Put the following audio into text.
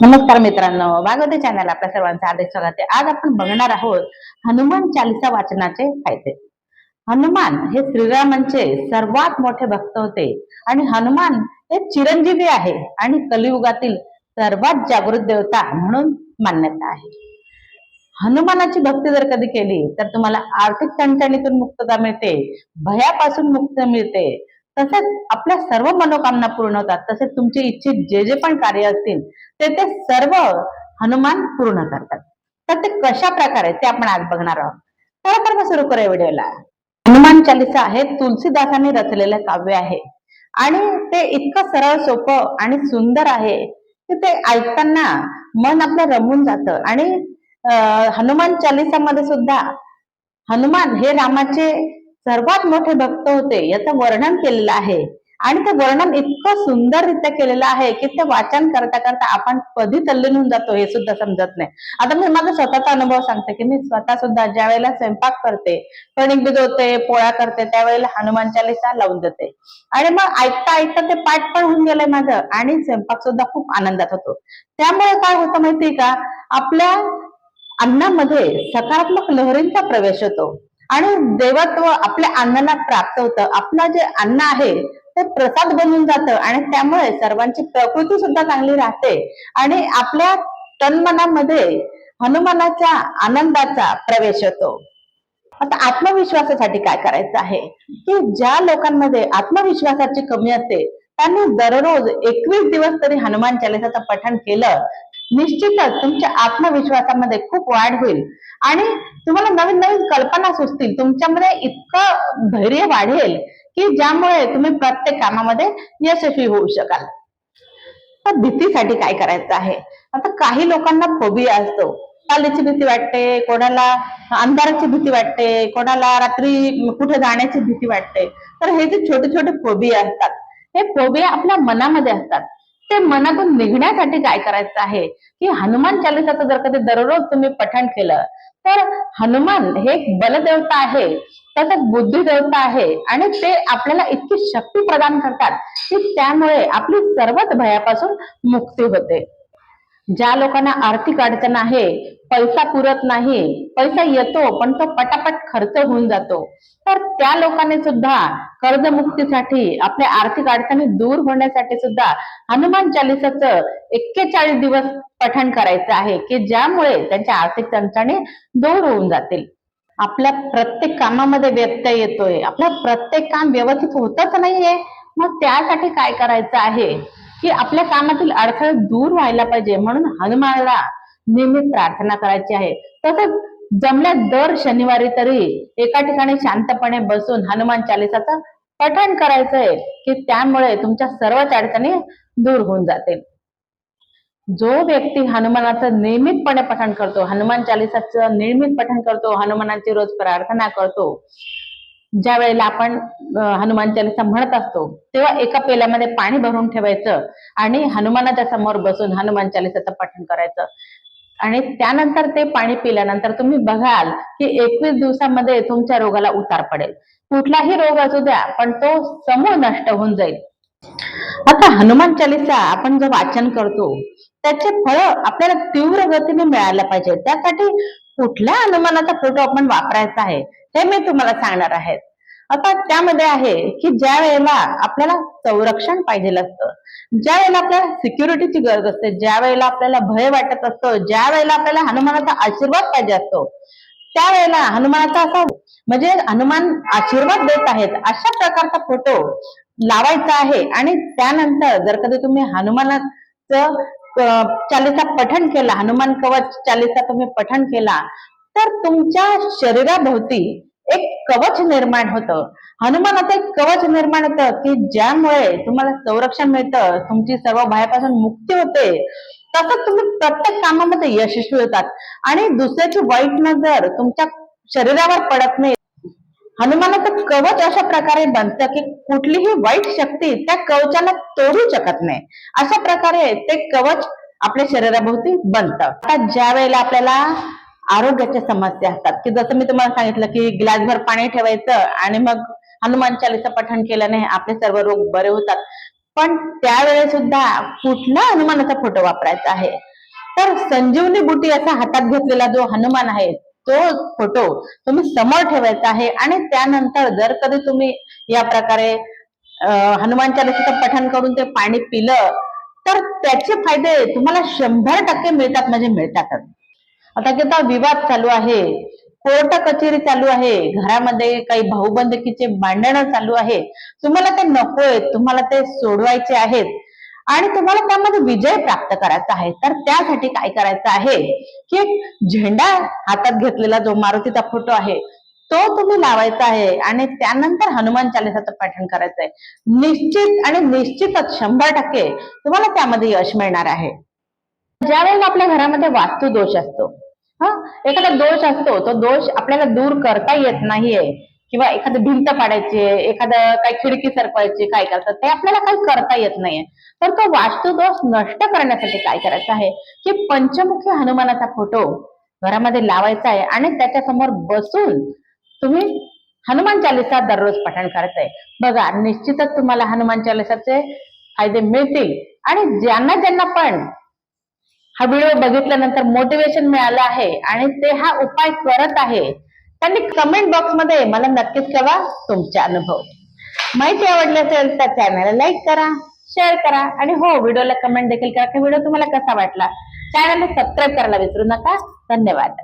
नमस्कार मित्रांनो भागवती चॅनल आपल्या सर्वांचं हार्दिक स्वागत आहे. आज आपण बघणार आहोत हनुमान चालिसा वाचनाचे फायदे. हनुमान हे श्रीरामांचे सर्वात मोठे भक्त होते आणि हनुमान हे चिरंजीवी आहे आणि कलियुगातील सर्वात जागृत देवता म्हणून मान्यता आहे. हनुमानाची भक्ती जर कधी केली तर तुम्हाला आर्थिक टणटणीतून मुक्तता मिळते भयापासून मुक्त मिळते तसेच आपल्या सर्व मनोकामना पूर्ण होतात. तसेच तुमचे इच्छित जे जे पण कार्य असतील ते ते सर्व हनुमान पूर्ण करतात. तर ते कशा प्रकारे ते आपण आज बघणार आहोत. तर आपण सुरू करूया व्हिडिओला. हनुमान चालिसा हे तुलसीदासांनी रचलेलं काव्य आहे. आणि ते इतकं सरळ सोपं आणि सुंदर आहे की ते ऐकताना मन आपलं रमून जातं. आणि हनुमान चालिसामध्ये सुद्धा हनुमान हे रामाचे सर्वात मोठे भक्त होते. याचं वर्णन केलेलं आहे. आणि ते वर्णन इतकं सुंदररित्या केलेलं आहे की ते वाचन करता करता आपण कधी तल्लीन होऊन जातो हे सुद्धा समजत नाही. आता मी माझा स्वतःचा अनुभव सांगते की मी स्वतः सुद्धा ज्या वेळेला स्वयंपाक करते कणिक भिजवते पोळ्या करते त्यावेळेला हनुमान चालिसा लावून देते. आणि मग ऐकता ऐकता ते पाठ पण होऊन गेलंय माझं आणि स्वयंपाक सुद्धा खूप आनंदात होतो. त्यामुळे काय होतं माहितीये का? आपल्या अन्नामध्ये सकारात्मक लहरींचा प्रवेश होतो. आणि देवत्व आपल्या अन्नाला प्राप्त होतं. आपलं जे अन्न आहे ते प्रसाद बनून जातं आणि त्यामुळे सर्वांची प्रकृती सुद्धा चांगली राहते. आणि आपल्या तन्मनामध्ये हनुमानाच्या आनंदाचा प्रवेश होतो. आता आत्मविश्वासासाठी काय करायचं आहे? की ज्या लोकांमध्ये आत्मविश्वासाची कमी असते त्यांनी दररोज एकवीस दिवस तरी हनुमान चालिसाचं पठण केलं निश्चितच तुमच्या आत्मविश्वासामध्ये खूप वाढ होईल. आणि तुम्हाला नवीन नवीन कल्पना सुचतील. तुमच्यामध्ये इतकं धैर्य वाढेल की ज्यामुळे तुम्ही प्रत्येक कामामध्ये यशस्वी होऊ शकाल. तर भीतीसाठी काय करायचं आहे? आता काही लोकांना फोबिया असतो. चालीची भीती वाटते कोणाला अंधाराची भीती वाटते कोणाला रात्री कुठे जाण्याची भीती वाटते. तर हे जे छोटे छोटे फोबिया असतात हे फोबिया आपल्या मनामध्ये असतात. ते मनातून निघण्यासाठी काय करायचं आहे? की हनुमान चालिसाचं जर कधी दररोज तुम्ही पठण केलं तर हनुमान हे एक बलदेवता आहे तसंच बुद्धी देवता आहे आणि ते आपल्याला इतकी शक्ती प्रदान करतात की त्यामुळे आपली सर्वच भयापासून मुक्ती होते. ज्या लोकांना आर्थिक अडचण आहे पैसा पुरत नाही पैसा येतो पण तो पटापट खर्च होऊन जातो. तर त्या लोकांनी सुद्धा कर्जमुक्तीसाठी आपल्या आर्थिक अडचणी दूर होण्यासाठी सुद्धा हनुमान चालिसाचं एक्केचाळीस दिवस पठण करायचं आहे की ज्यामुळे त्यांच्या आर्थिक अडचणी दूर होऊन जातील. आपल्या प्रत्येक कामामध्ये व्यत्यय येतोय. आपलं प्रत्येक काम व्यवस्थित होतच नाहीये. मग त्यासाठी काय करायचं आहे? की आपल्या कामातील अडथळे दूर व्हायला पाहिजे म्हणून हनुमानाला नेहमी प्रार्थना करायची आहे. तसंच जमल्या दर शनिवारी तरी एका ठिकाणी शांतपणे बसून हनुमान चालिसाचं पठण करायचंय की त्यामुळे तुमच्या सर्वच अडचणी दूर होऊन जातील. जो व्यक्ती हनुमानाचं नियमितपणे पठण करतो हनुमान चालिसाचं नियमित पठण करतो हनुमानाची रोज प्रार्थना करतो ज्या वेळेला आपण हनुमान चालिसा म्हणत असतो तेव्हा एका पेल्यामध्ये पाणी भरून ठेवायचं आणि हनुमानाच्या समोर बसून हनुमान चालिसाचं पठण करायचं. आणि त्यानंतर ते पाणी पिल्यानंतर तुम्ही बघाल की एकवीस दिवसामध्ये तुमच्या रोगाला उतार पडेल. कुठलाही रोग असू द्या पण तो समूळ नष्ट होऊन जाईल. आता हनुमान चालिसा आपण जे वाचन करतो त्याचे फळ आपल्याला तीव्र गतीने मिळायला पाहिजे. त्यासाठी कुठल्या हनुमानाचा फोटो आपण वापरायचा आहे? हे मी तुम्हाला सांगणार आहे. आता त्यामध्ये आहे की ज्या वेळेला आपल्याला संरक्षण पाहिजे असतं ज्या वेळेला आपल्याला सिक्युरिटीची गरज असते ज्या वेळेला आपल्याला भय वाटत असतो ज्या वेळेला आपल्याला हनुमानाचा आशीर्वाद पाहिजे असतो त्यावेळेला हनुमानाचा असा म्हणजे हनुमान आशीर्वाद देत आहेत अशा प्रकारचा फोटो लावायचा आहे. आणि त्यानंतर जर कधी तुम्ही हनुमानाचं चालीसा पठण केला हनुमान कवच चालीसा तुम्ही पठण केला तर तुमच्या शरीराभोवती एक कवच निर्माण होतं. हनुमानाचं एक कवच निर्माण होतं की ज्यामुळे तुम्हाला संरक्षण मिळतं तुमची सर्व भयापासून मुक्ती होते. तसंच तुम्ही प्रत्येक कामामध्ये यशस्वी होतात. आणि दुसऱ्याची वाईट नजर तुमच्या शरीरावर पडत नाही. हनुमानाचं कवच अशा प्रकारे बनतं की कुठलीही वाईट शक्ती त्या कवचाला तोडू शकत नाही. अशा प्रकारे ते कवच आपल्या शरीराभोवती बनतं. आता ज्या वेळेला आपल्याला आरोग्याच्या समस्या असतात. की जसं मी तुम्हाला सांगितलं की ग्लासभर पाणी ठेवायचं आणि मग हनुमान चालिसा पठण केल्याने आपले सर्व रोग बरे होतात. पण त्यावेळेस सुद्धा कुठला हनुमानाचा फोटो वापरायचा आहे? तर संजीवनी बुटी असा हातात घेतलेला जो हनुमान आहे तो फोटो तुम्ही समोर ठेवायचा आहे आणि त्यानंतर जर कधी तुम्ही या प्रकारे हनुमान चालीसाचं पठण करून ते पाणी पिलं तर त्याचे फायदे तुम्हाला शंभर टक्के मिळतात म्हणजे मिळतातच. आता की आता विवाद चालू आहे. कोर्ट कचेरी चालू आहे. घरामध्ये काही भाऊबंदकीचे भांडणं चालू आहे. तुम्हाला ते नकोय. तुम्हाला ते सोडवायचे आहेत. आणि तुम्हाला त्यामध्ये विजय प्राप्त करायचा आहे. तर त्यासाठी काय करायचं आहे? की एक झेंडा हातात घेतलेला जो मारुतीचा फोटो आहे तो तुम्ही लावायचा आहे. आणि त्यानंतर हनुमान चालिसाचं पठण करायचं आहे निश्चित आणि निश्चितच शंभर टक्के तुम्हाला त्यामध्ये यश मिळणार आहे. ज्यावेळेला आपल्या घरामध्ये वास्तू दोष असतो हा एखादा दोष असतो तो दोष आपल्याला दूर करता येत नाहीये किंवा एखादी भिंत पाडायची आहे एखादं काही खिडकी सरकवायची काय करतात ते आपल्याला काही करता येत नाहीये. तर तो वास्तू दोष नष्ट करण्यासाठी काय करायचं आहे? की पंचमुखी हनुमानाचा फोटो घरामध्ये लावायचा आहे आणि त्याच्यासमोर बसून तुम्ही हनुमान चालिसा दररोज पठण करायचंय बघा निश्चितच तुम्हाला हनुमान चालिसाचे फायदे मिळतील. आणि ज्यांना ज्यांना पण हा व्हिडिओ बघितल्यानंतर मोटिवेशन मिळालं आहे आणि ते हा उपाय करत आहे. त्यांनी कमेंट बॉक्समध्ये मला नक्कीच कळवा तुमचे अनुभव. माहिती आवडली असेल तर चॅनलला लाईक करा शेअर करा आणि हो व्हिडिओला कमेंट देखील करा की व्हिडिओ तुम्हाला कसा वाटला. चॅनलला सबस्क्राईब करायला विसरू नका. धन्यवाद.